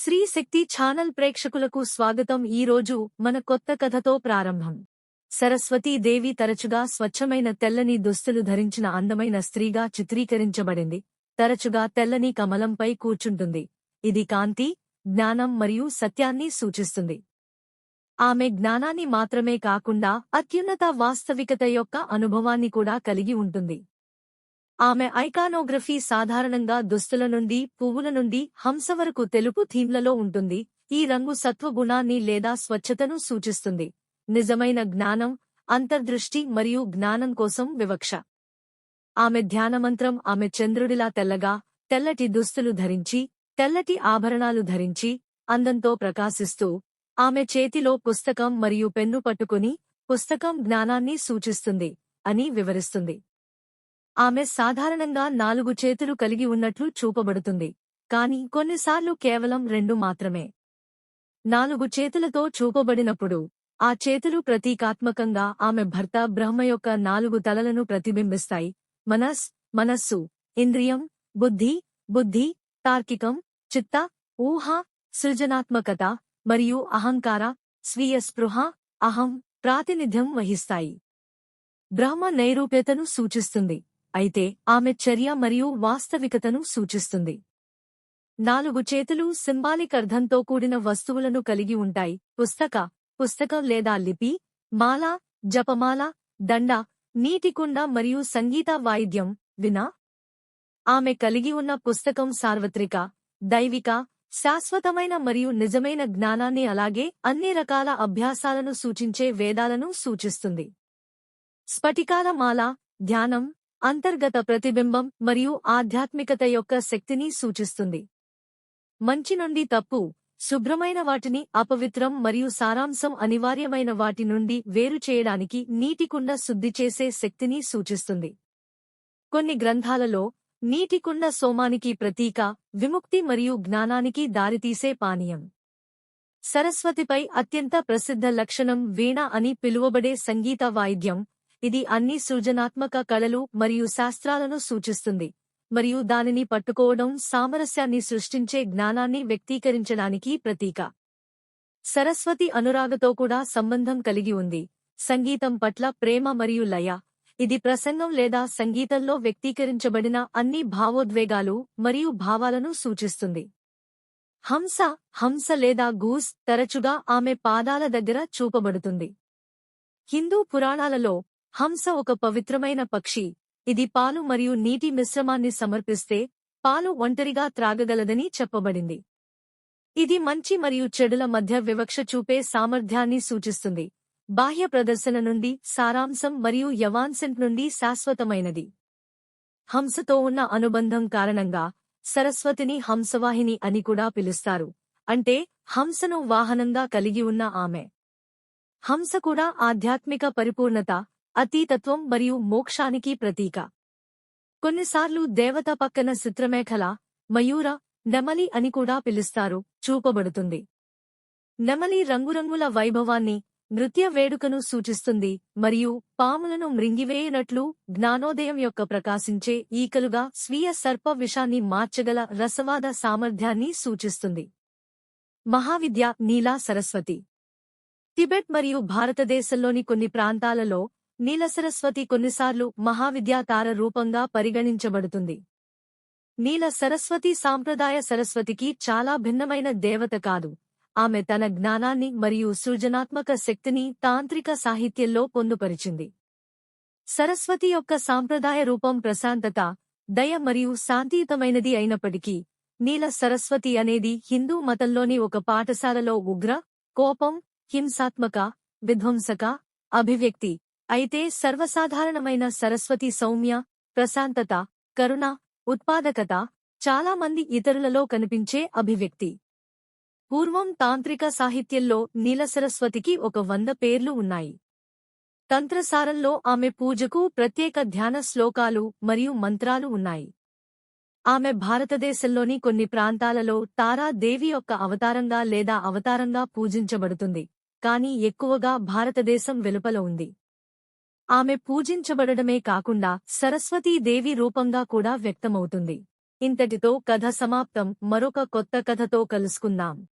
శ్రీ శక్తి channel ప్రేక్షకులకు స్వాగతం ఈ రోజు మన కొత్త కథతో ప్రారంభం. సరస్వతీదేవి తరచుగా స్వచ్ఛమైన తెల్లని దుస్తులు ధరించిన అందమైన స్త్రీగా చిత్రీకరించబడింది. తరచుగా తెల్లని కమలంపై కూర్చుంటుంది. ఇది కాంతి జ్ఞానం మరియు సత్యాన్ని సూచిస్తుంది. ఆమె జ్ఞానాన్ని మాత్రమే కాకుండా అత్యున్నత వాస్తవికత యొక్క అనుభవాన్ని కూడా కలిగి ఉంటుంది. ఆమె ఐకానోగ్రఫీ సాధారణంగా దుస్తుల నుండి పువ్వుల నుండి హంస వరకు తెలుపు థీమ్లలో ఉంటుంది. ఈ రంగు సత్వగుణాన్ని లేదా స్వచ్ఛతను సూచిస్తుంది. నిజమైన జ్ఞానం అంతర్దృష్టి మరియు జ్ఞానం కోసం వివక్ష. ఆమె ధ్యానమంత్రం ఆమె చంద్రుడిలా తెల్లగా తెల్లటి దుస్తులు ధరించి తెల్లటి ఆభరణాలు ధరించి అందంతో ప్రకాశిస్తూ ఆమె చేతిలో పుస్తకం మరియు పెన్ను పట్టుకుని పుస్తకం జ్ఞానాన్ని సూచిస్తుంది అని వివరిస్తుంది. ఆమె సాధారణంగా నాలుగు చేతులు కలిగి ఉన్నట్లు చూపబడుతుంది. కాని కొన్నిసార్లు కేవలం రెండు మాత్రమే. నాలుగు చేతులతో చూపబడినప్పుడు ఆ చేతులు ప్రతీకాత్మకంగా ఆమె భర్త బ్రహ్మ యొక్క నాలుగు తలలను ప్రతిబింబిస్తాయి. మనస్ మనస్సు ఇంద్రియం బుద్ధి బుద్ధి తార్కికం చిత్త ఊహ సృజనాత్మకత మరియు అహంకార స్వీయ స్పృహ అహం ప్రాతినిధ్యం వహిస్తాయి. బ్రహ్మ నైరూప్యతను సూచిస్తుంది. అయితే ఆమె చర్య మరియు వాస్తవికతను సూచిస్తుంది. నాలుగు చేతులు సింబాలిక్ అర్థంతో కూడిన వస్తువులను కలిగి ఉంటాయి. పుస్తక పుస్తకం లేదా లిపి మాల జపమాల దండ నీటికుండ మరియు సంగీత వాయిద్యం వినా. ఆమె కలిగి ఉన్న పుస్తకం సార్వత్రిక దైవిక శాశ్వతమైన మరియు నిజమైన జ్ఞానాన్ని అలాగే అన్ని రకాల అభ్యాసాలను సూచించే వేదాలను సూచిస్తుంది. స్ఫటికాల మాల ధ్యానం అంతర్గత ప్రతిబింబం మరియు ఆధ్యాత్మికత యొక్క శక్తిని సూచిస్తుంది. మంచి నుండి తప్పు శుభ్రమైన వాటిని అపవిత్రం మరియు సారాంశం అనివార్యమైన వాటి నుండి వేరు చేయడానికి నీటికుండ శుద్ధి చేసే శక్తిని సూచిస్తుంది. కొన్ని గ్రంథాలలో నీటికుండ సోమానికి ప్రతీక విముక్తి మరియు జ్ఞానానికి దారితీసే పానీయం. సరస్వతిపై అత్యంత ప్రసిద్ధ లక్షణం వీణ అని పిలువబడే సంగీత వాయిద్యం ఇది అన్ని సృజనాత్మక కళలు మరియు శాస్త్రాలను సూచిస్తుంది. మరియు దానిని పట్టుకోవడం సామరస్యాన్ని సృష్టించే జ్ఞానాన్ని వ్యక్తీకరించడానికి ప్రతీక. సరస్వతి అనురాగతో కూడా సంబంధం కలిగి ఉంది. సంగీతం పట్ల ప్రేమ మరియు లయ. ఇది ప్రసంగం లేదా సంగీతంలో వ్యక్తీకరించబడిన అన్ని భావోద్వేగాలు మరియు భావాలను సూచిస్తుంది. హంస హంస లేదా గూస్ తరచుగా ఆమె పాదాల దగ్గర చూపబడుతుంది. హిందూ పురాణాలలో హంస ఒక పవిత్రమైన పక్షి. ఇది పాలు మరియు నీటి మిశ్రమాన్ని సమర్పిస్తే పాలు ఒంటరిగా త్రాగగలదని చెప్పబడింది. ఇది మంచి మరియు చెడుల మధ్య వివక్ష చూపే సామర్థ్యాన్ని సూచిస్తుంది. బాహ్య ప్రదర్శన నుండి సారాంశం మరియు యవాన్సెంట్ నుండి శాశ్వతమైనది. హంసతో ఉన్న అనుబంధం కారణంగా సరస్వతిని హంసవాహిని అని కూడా పిలుస్తారు. అంటే హంసను వాహనంగా కలిగి ఉన్న ఆమె. హంస కూడా ఆధ్యాత్మిక పరిపూర్ణత అతీతత్వం మరియు మోక్షానికి ప్రతీక. కొన్నిసార్లు దేవత పక్కన చిత్రమేఖల మయూర నెమలి అని కూడా పిలుస్తారు చూపబడుతుంది. నెమలి రంగురంగుల వైభవాన్ని నృత్య వేడుకను సూచిస్తుంది మరియు పాములను మృంగివేయనట్లు జ్ఞానోదయం యొక్క ప్రకాశించే ఈకలుగా స్వీయ సర్ప విషాన్ని మార్చగల రసవాద సామర్థ్యాన్ని సూచిస్తుంది. మహావిద్య నీలా సరస్వతి. టిబెట్ మరియు భారతదేశంలోని కొన్ని ప్రాంతాలలో నీల సరస్వతి కొన్నిసార్లు మహావిద్యా తార రూపంగా పరిగణించబడుతుంది. నీల సరస్వతి సాంప్రదాయ సరస్వతికి చాలా భిన్నమైన దేవత కాదు. ఆమె తన జ్ఞానాన్ని మరియు సృజనాత్మక శక్తిని తాంత్రిక సాహిత్యంలో పొందుపరిచింది. సరస్వతి యొక్క సాంప్రదాయ రూపం ప్రశాంతత దయ మరియు శాంతియుతమైనది అయినప్పటికీ నీల సరస్వతి అనేది హిందూ మతంలోని ఒక పాఠశాలలో ఉగ్ర కోపం హింసాత్మక విధ్వంసక అభివ్యక్తి అయితే సర్వసాధారణమైన సరస్వతి సౌమ్య ప్రశాంతత కరుణ ఉత్పాదకత చాలా మంది ఇతరులలో కనిపించే అభివ్యక్తి. పూర్వం తాంత్రిక సాహిత్యంలో నీలసరస్వతికి ఒక వంద పేర్లు ఉన్నాయి. తంత్రసారంలో ఆమె పూజకు ప్రత్యేక ధ్యాన శ్లోకాలు మరియు మంత్రాలు ఉన్నాయి. ఆమె భారతదేశంలోని కొన్ని ప్రాంతాలలో తారా దేవి యొక్క అవతారంగా లేదా అవతారంగా పూజించబడుతుంది కానీ ఎక్కువగా భారతదేశం వెలుపల ఉంది. ఆమె పూజించబడడమే కాకుండా సరస్వతీదేవి రూపంగా కూడా వ్యక్తమవుతుంది. ఇంతటితో కథ సమాప్తం. మరొక కొత్త కథతో కలుసుకుందాం.